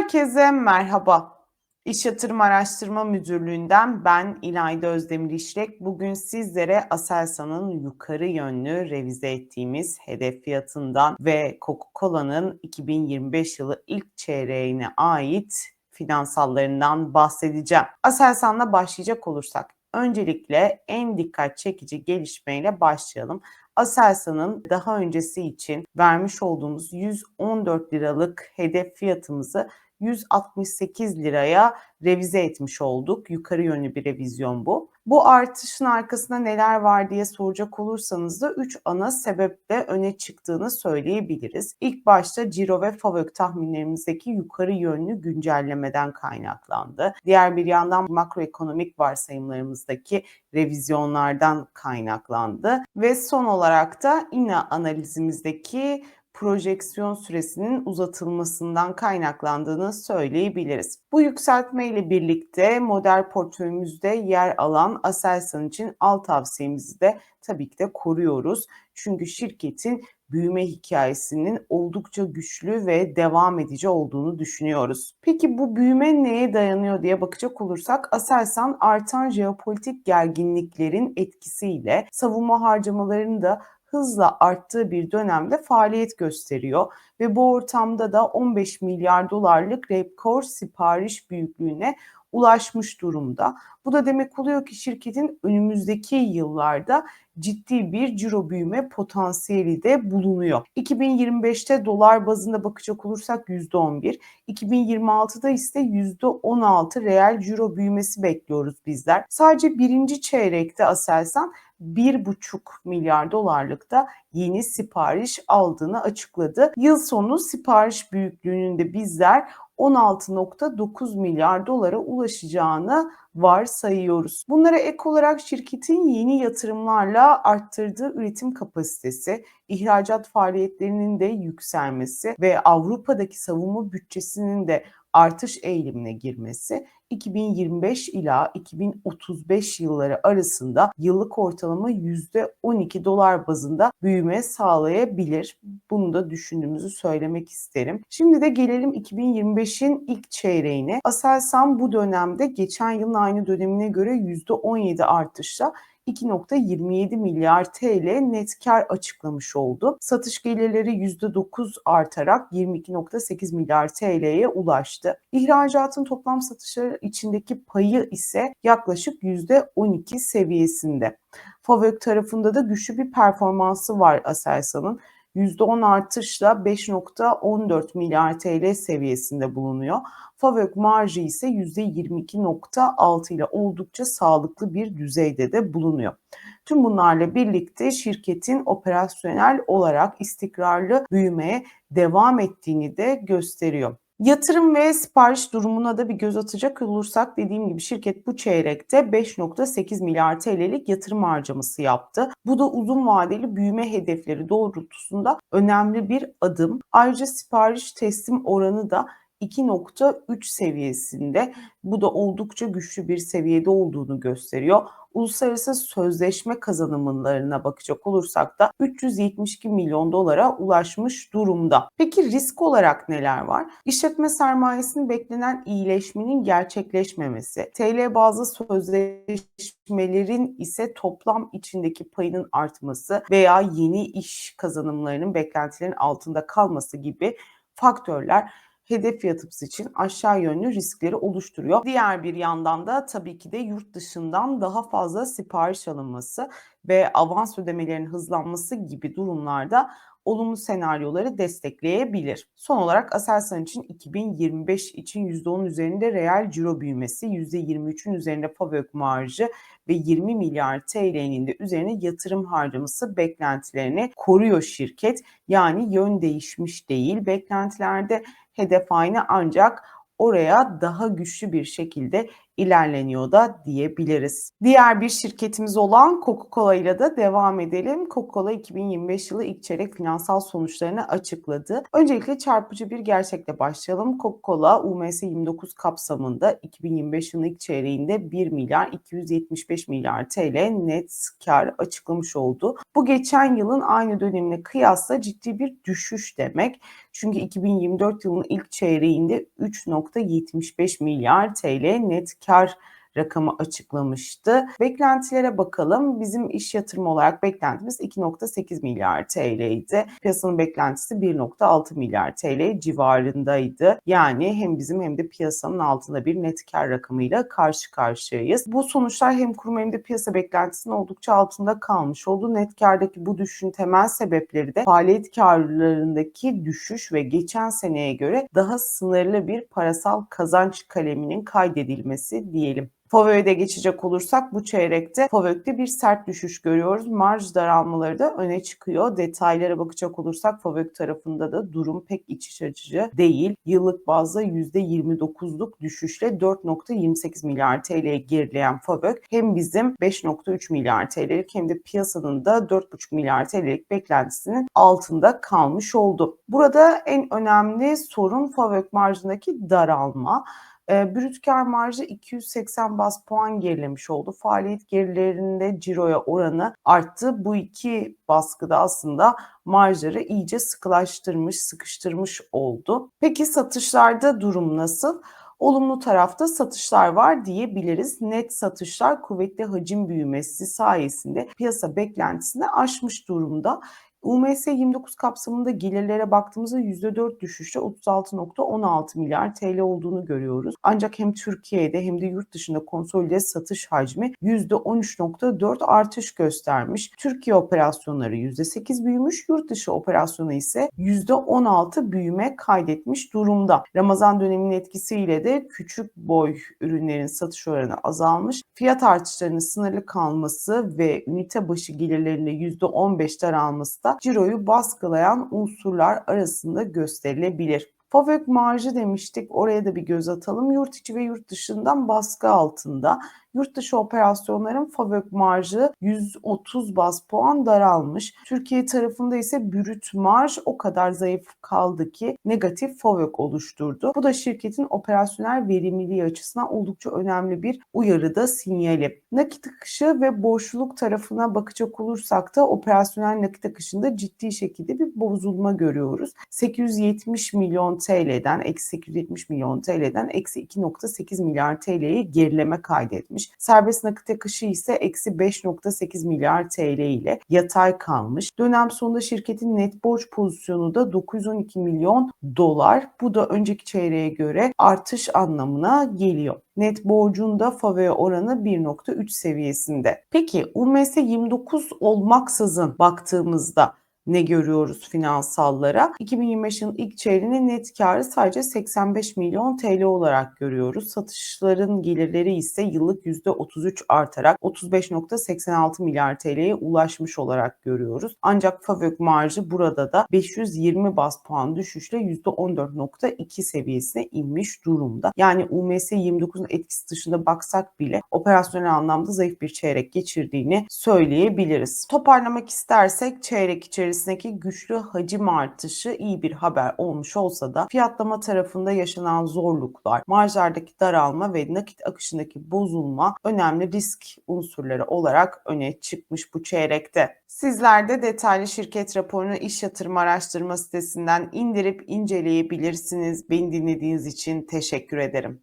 Herkese merhaba. İş Yatırım Araştırma Müdürlüğü'nden ben İlayda Özdemir İşlek. Bugün sizlere Aselsan'ın yukarı yönlü revize ettiğimiz hedef fiyatından ve Coca-Cola'nın 2025 yılı ilk çeyreğine ait finansallarından bahsedeceğim. Aselsan'la başlayacak olursak öncelikle en dikkat çekici gelişmeyle başlayalım. Aselsan'ın daha öncesi için vermiş olduğumuz 114 liralık hedef fiyatımızı 168 liraya revize etmiş olduk. Yukarı yönlü bir revizyon bu. Bu artışın arkasında neler var diye soracak olursanız da 3 ana sebeple öne çıktığını söyleyebiliriz. İlk başta Ciro ve FAVÖK tahminlerimizdeki yukarı yönlü güncellemeden kaynaklandı. Diğer bir yandan makroekonomik varsayımlarımızdaki revizyonlardan kaynaklandı. Ve son olarak da INA analizimizdeki projeksiyon süresinin uzatılmasından kaynaklandığını söyleyebiliriz. Bu yükseltme ile birlikte model portföyümüzde yer alan Aselsan için alt tavsiyemizi de tabii ki de koruyoruz. Çünkü şirketin büyüme hikayesinin oldukça güçlü ve devam edici olduğunu düşünüyoruz. Peki bu büyüme neye dayanıyor diye bakacak olursak Aselsan artan jeopolitik gerginliklerin etkisiyle savunma harcamalarını da hızla arttığı bir dönemde faaliyet gösteriyor ve bu ortamda da 15 milyar dolarlık rekor sipariş büyüklüğüne ulaşmış durumda. Bu da demek oluyor ki şirketin önümüzdeki yıllarda ciddi bir ciro büyüme potansiyeli de bulunuyor. 2025'te dolar bazında bakacak olursak %11, 2026'da ise %16 reel ciro büyümesi bekliyoruz bizler. Sadece birinci çeyrekte Aselsan 1,5 milyar dolarlıkta yeni sipariş aldığını açıkladı. Yıl sonu sipariş büyüklüğünün de bizler 16.9 milyar dolara ulaşacağını varsayıyoruz. Bunlara ek olarak şirketin yeni yatırımlarla arttırdığı üretim kapasitesi, ihracat faaliyetlerinin de yükselmesi ve Avrupa'daki savunma bütçesinin de artış eğilimine girmesi 2025 ila 2035 yılları arasında yıllık ortalama %12 dolar bazında büyüme sağlayabilir. Bunu da düşündüğümüzü söylemek isterim. Şimdi de gelelim 2025'in ilk çeyreğine. Aselsan bu dönemde geçen yılın aynı dönemine göre %17 artışla 2.27 milyar TL net kar açıklamış oldu. Satış gelirleri %9 artarak 22.8 milyar TL'ye ulaştı. İhracatın toplam satışları içindeki payı ise yaklaşık %12 seviyesinde. FAVÖK tarafında da güçlü bir performansı var Aselsan'ın. %10 artışla 5.14 milyar TL seviyesinde bulunuyor. FAVÖK marjı ise %22.6 ile oldukça sağlıklı bir düzeyde de bulunuyor. Tüm bunlarla birlikte şirketin operasyonel olarak istikrarlı büyümeye devam ettiğini de gösteriyor. Yatırım ve sipariş durumuna da bir göz atacak olursak dediğim gibi şirket bu çeyrekte 5.8 milyar TL'lik yatırım harcaması yaptı. Bu da uzun vadeli büyüme hedefleri doğrultusunda önemli bir adım. Ayrıca sipariş teslim oranı da 2.3 seviyesinde. Bu da oldukça güçlü bir seviyede olduğunu gösteriyor. Uluslararası sözleşme kazanımlarına bakacak olursak da 372 milyon dolara ulaşmış durumda. Peki risk olarak neler var? İşletme sermayesinin beklenen iyileşmenin gerçekleşmemesi, TL bazlı sözleşmelerin ise toplam içindeki payının artması veya yeni iş kazanımlarının beklentilerin altında kalması gibi faktörler hedef fiyatımız için aşağı yönlü riskleri oluşturuyor. Diğer bir yandan da tabii ki de yurt dışından daha fazla sipariş alınması ve avans ödemelerin hızlanması gibi durumlarda olumlu senaryoları destekleyebilir. Son olarak Aselsan için 2025 için %10 üzerinde reel ciro büyümesi, %23'ün üzerinde FAVÖK marjı ve 20 milyar TL'nin de üzerine yatırım harcaması beklentilerini koruyor şirket. Yani yön değişmiş değil. Beklentilerde hedef aynı ancak oraya daha güçlü bir şekilde ilerleniyor da diyebiliriz. Diğer bir şirketimiz olan Coca-Cola ile de devam edelim. Coca-Cola 2025 yılı ilk çeyrek finansal sonuçlarını açıkladı. Öncelikle çarpıcı bir gerçekle başlayalım. Coca-Cola UMS 29 kapsamında 2025 yılının ilk çeyreğinde 1 milyar 275 milyar TL net kar açıklamış oldu. Bu geçen yılın aynı dönemine kıyasla ciddi bir düşüş demek. Çünkü 2024 yılının ilk çeyreğinde 3.75 milyar TL net kar sabes? Rakamı açıklamıştı. Beklentilere bakalım. Bizim iş yatırımı olarak beklentimiz 2.8 milyar TL idi. Piyasanın beklentisi 1.6 milyar TL civarındaydı. Yani hem bizim hem de piyasanın altında bir net kar rakamıyla karşı karşıyayız. Bu sonuçlar hem kurum hem de piyasa beklentisinin oldukça altında kalmış oldu. Net kardaki bu düşüşün temel sebepleri de faaliyet karlarındaki düşüş ve geçen seneye göre daha sınırlı bir parasal kazanç kaleminin kaydedilmesi diyelim. FOVÖ'ye geçecek olursak bu çeyrekte FOVÖ'de bir sert düşüş görüyoruz. Marj daralmaları da öne çıkıyor. Detaylara bakacak olursak FOVÖ tarafında da durum pek iç açıcı değil. Yıllık bazda %29'luk düşüşle 4.28 milyar TL'ye gerileyen FOVÖ hem bizim 5.3 milyar TL'lik hem de piyasanın da 4.5 milyar TL'lik beklentisinin altında kalmış oldu. Burada en önemli sorun FOVÖ marjındaki daralma. E, brüt kar marjı 280 bas puan gerilemiş oldu. Faaliyet gerilerinde ciroya oranı arttı. Bu iki baskıda aslında marjları iyice sıkılaştırmış, sıkıştırmış oldu. Peki satışlarda durum nasıl? Olumlu tarafta satışlar var diyebiliriz. Net satışlar kuvvetli hacim büyümesi sayesinde piyasa beklentisini aşmış durumda. UMS 29 kapsamında gelirlere baktığımızda %4 düşüşle 36.16 milyar TL olduğunu görüyoruz. Ancak hem Türkiye'de hem de yurt dışında konsolide satış hacmi %13.4 artış göstermiş. Türkiye operasyonları %8 büyümüş, yurt dışı operasyonu ise %16 büyüme kaydetmiş durumda. Ramazan döneminin etkisiyle de küçük boy ürünlerin satış oranı azalmış. Fiyat artışlarının sınırlı kalması ve ünite başı gelirlerinde %15 daralması da da ciroyu baskılayan unsurlar arasında gösterilebilir. FOVÖK marjı demiştik. Oraya da bir göz atalım. Yurt içi ve yurt dışından baskı altında. Yurt dışı operasyonların FAVÖK marjı 130 bas puan daralmış. Türkiye tarafında ise brüt marj o kadar zayıf kaldı ki negatif FAVÖK oluşturdu. Bu da şirketin operasyonel verimliliği açısından oldukça önemli bir uyarıda sinyali. Nakit akışı ve borçluluk tarafına bakacak olursak da operasyonel nakit akışında ciddi şekilde bir bozulma görüyoruz. 870 milyon TL'den eksi 870 milyon TL'den eksi 2.8 milyar TL'ye gerileme kaydetmiş gelmiş. Serbest nakit akışı ise eksi 5.8 milyar TL ile yatay kalmış. Dönem sonunda şirketin net borç pozisyonu da 912 milyon dolar. Bu da önceki çeyreğe göre artış anlamına geliyor. Net borcunda FAVÖ oranı 1.3 seviyesinde. Peki UMS 29 olmaksızın baktığımızda ne görüyoruz finansallara? 2025 yılın ilk çeyreğinin net karı sadece 85 milyon TL olarak görüyoruz. Satışların gelirleri ise yıllık %33 artarak 35.86 milyar TL'ye ulaşmış olarak görüyoruz. Ancak FAVÖK marjı burada da 520 bas puan düşüşle %14.2 seviyesine inmiş durumda. Yani UMS 29'un etkisi dışında baksak bile operasyonel anlamda zayıf bir çeyrek geçirdiğini söyleyebiliriz. Toparlamak istersek çeyrek içerisinde içerisindeki güçlü hacim artışı iyi bir haber olmuş olsa da fiyatlama tarafında yaşanan zorluklar, marjlardaki daralma ve nakit akışındaki bozulma önemli risk unsurları olarak öne çıkmış bu çeyrekte. Sizler de detaylı şirket raporunu iş yatırım araştırma sitesinden indirip inceleyebilirsiniz. Beni dinlediğiniz için teşekkür ederim.